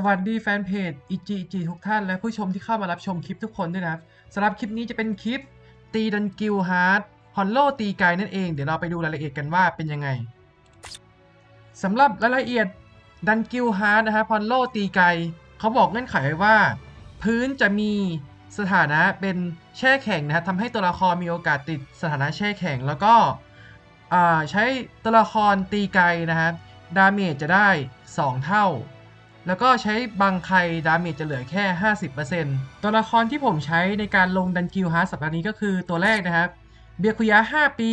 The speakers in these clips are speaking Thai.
สวัสดีแฟนเพจอิจิจิทุกท่าน และผู้ชมที่เข้ามารับชมคลิปทุกคนด้วยนะครับสำหรับคลิปนี้จะเป็นคลิป ตีดันกิลฮาร์ดฮอนโลตีไกนั่นเอง เดี๋ยวเราไปดูรายละเอียดกันว่าเป็นยังไงสำหรับรายละเอียดดันกิลฮาร์ดนะครับฮอนโลตีไกเขาบอกเงื่อนไขไว้ว่า พื้นจะมีสถานะเป็นแช่แข็งนะครับทำให้ตัวละครมีโอกาสติดสถานะแช่แข็ง แล้วก็อ่าใช้ตัวละครตีไกนะครับดาเมจจะได้ 2 เท่า แล้วก็ใช้บางใครดาเมจจะเหลือแค่ 50%ตัวละครที่ผมใช้ในการลงดันกิลฮาร์สัปดาห์นี้ก็คือตัวแรกนะครับเบียคุยะ5 ปี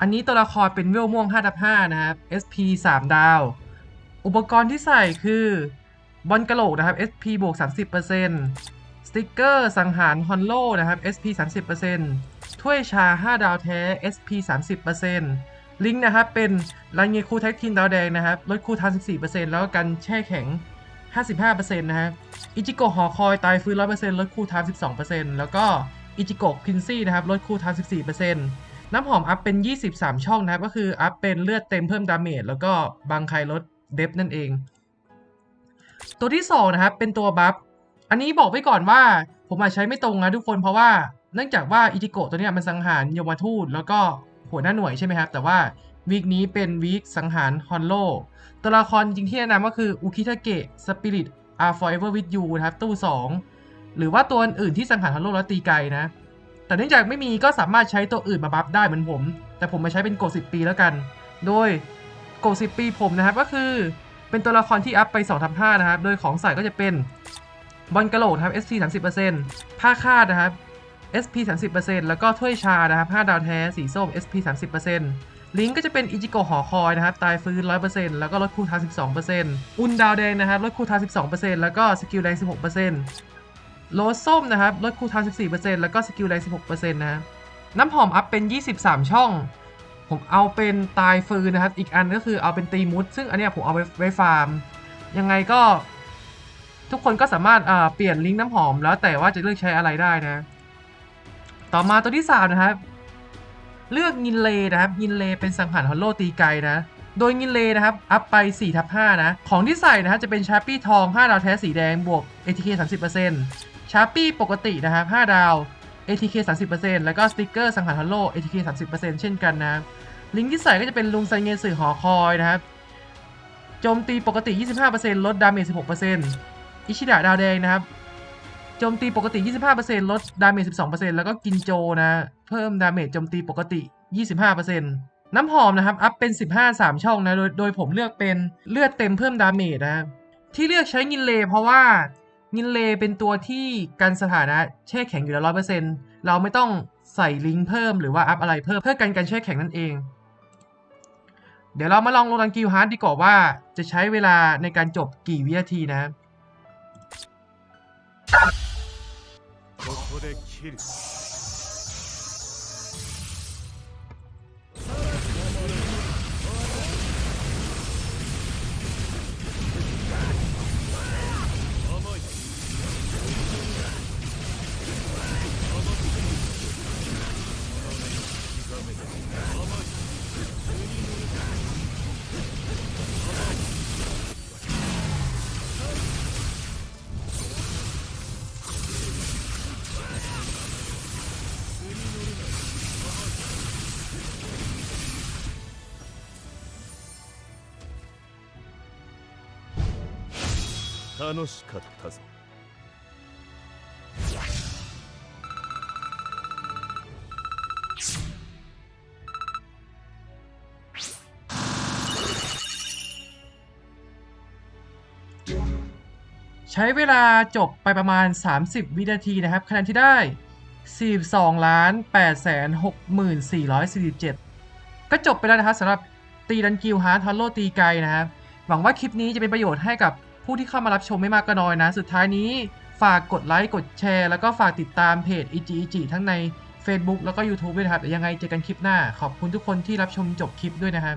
อันนี้ตัวละครเป็นเวลม่วง5ทับ5นะครับ SP 3 ดาว อุปกรณ์ที่ใส่คือบอลกระโหลกนะครับ SP บวก 30%สติกเกอร์สังหารฮอนโลนะครับ SP 30%ถ้วยชา 5 ดาวแท้ SP 30% ลิงก์นะครับ เป็นรันเงคูแท็กทีนดาวแดงนะครับ ลดคูทาน14%แล้วก็กันแช่แข็ง 55%นะฮะอิจิโกะหอคอยตายฟื้น 100%ลดคูทาน12%แล้วก็อิจิโกะพินซี่นะครับ ลดคูทาน14%น้ำหอมอัพเป็น 23 ช่องนะครับ ก็คืออัพเป็นเลือดเต็มเพิ่มดาเมจแล้วก็บางใครลดเดฟนั่นเอง ตัวที่ 2 นะครับ เป็นตัวบัฟอันนี้บอกไว้ก่อนว่าผมอาจใช้ไม่ตรงนะทุกคนเพราะว่าเนื่องจากว่าอิจิโกะตัวนี้มันสังหารยมทูตแล้วก็ หัวหน้าหน่วยใช่ไหมครับ แต่ว่าวีคนี้เป็นวีคสังหารฮอนโลตัวละครจริงที่แนะนำก็คืออุคิทาเกะสปิริต are forever with you นะครับ ตู้ 2 หรือว่าตัวอื่นที่สังหารฮอนโลแล้วตีไกลนะ แต่เนื่องจากไม่มีก็สามารถใช้ตัวอื่นมาบัฟได้เหมือนผม แต่ผมมาใช้เป็นโกด10ปีแล้วกัน โดยโกด10ปีผมนะครับก็คือเป็นตัวละครที่อัพไป2ทับ5นะครับ โดยของใส่ก็จะเป็นบอลกระโหลกนะครับ SP 30%ผ้าคาดนะครับ SP 30%แล้วก็ถ้วยชานะครับ5ดาวแท้สีส้ม SP 30%ลิงก์ก็จะเป็นอิจิโกหอคอยนะครับ ตายฟื้น 100%แล้วก็ลดคูทา12%อุนดาวแดงนะครับลดคูทา12%แล้วก็สกิลแรง16%โลส้มนะครับลดคูทา14%แล้วก็สกิลแรง16%นะครับน้ำหอมอัพเป็น 23 ช่อง ผมเอาเป็นตายฟืนนะครับ อีกอันก็คือเอาเป็นตีมุด ซึ่งอันเนี้ยผมเอาไว้ไว้ฟาร์ม ยังไงก็ ทุกคนก็สามารถเปลี่ยนลิงก์น้ำหอมแล้วแต่ว่าจะเลือกใช้อะไรได้นะ ต่อมาตัวที่ 3 นะครับ เลือกยินเลนะครับ ยินเลเป็นสังหารฮอลโลตีไกนะ โดยยินเลนะครับ อัพไป 4 ทับ5นะ ของที่ใส่นะครับจะเป็นชาร์ปี้ทอง 5 ดาวแท้สีแดงบวก ATK 30%ชาร์ปี้ปกตินะครับ 5 ดาว ATK 30%แล้วก็สติกเกอร์สังหารฮอลโล ATK 30%เช่นกันนะลิงก์ที่ใส่ก็จะเป็นลุงไซเงสื่อหอคอยนะครับโจมตีปกติ 25%ลดดาเมจ16%อิชิดะดาวแดงนะครับ โจมตีปกติ 25%ลดดาเมจ 12%แล้วก็กินโจนะ เพิ่มดาเมจโจมตีปกติ 25%น้ำหอมนะครับ อัพเป็น 15 3 ช่องนะ โดยโดยผมเลือกเป็นเลือดเต็มเพิ่มดาเมจนะ ที่เลือกใช้งินเล เพราะว่างินเลเป็นตัวที่กันสถานะแช่แข็งอยู่แล้ว100%เราไม่ต้องใส่ลิงก์เพิ่มหรือว่าอัพอะไรเพิ่มเพื่อกันการแช่แข็งนั่นเอง เดี๋ยวเรามาลองโรลันกิลฮาร์ดดีกว่าว่าจะใช้เวลาในการจบกี่วินาทีนะครับ ここで切る 楽しかったぞ ใช้เวลาจบไปประมาณ 30 วินาทีนะครับ คะแนนที่ได้ 42ล้าน8แสน6447 ก็จบไปแล้วนะครับสำหรับตีดันกิลฮาร์ทอลโลตีไกลนะครับ หวังว่าคลิปนี้จะเป็นประโยชน์ให้กับ ผู้ที่เข้ามารับชมไม่มากก็น้อยนะ สุดท้ายนี้ฝากกดไลค์กดแชร์ แล้วก็ฝากติดตามเพจ i g i g ทั้งใน Facebook แล้วก็ YouTube ด้วยนะครับเดี๋ยวยังไงเจอกันคลิปหน้า ขอบคุณทุกคนที่รับชมจบคลิปด้วยนะครับ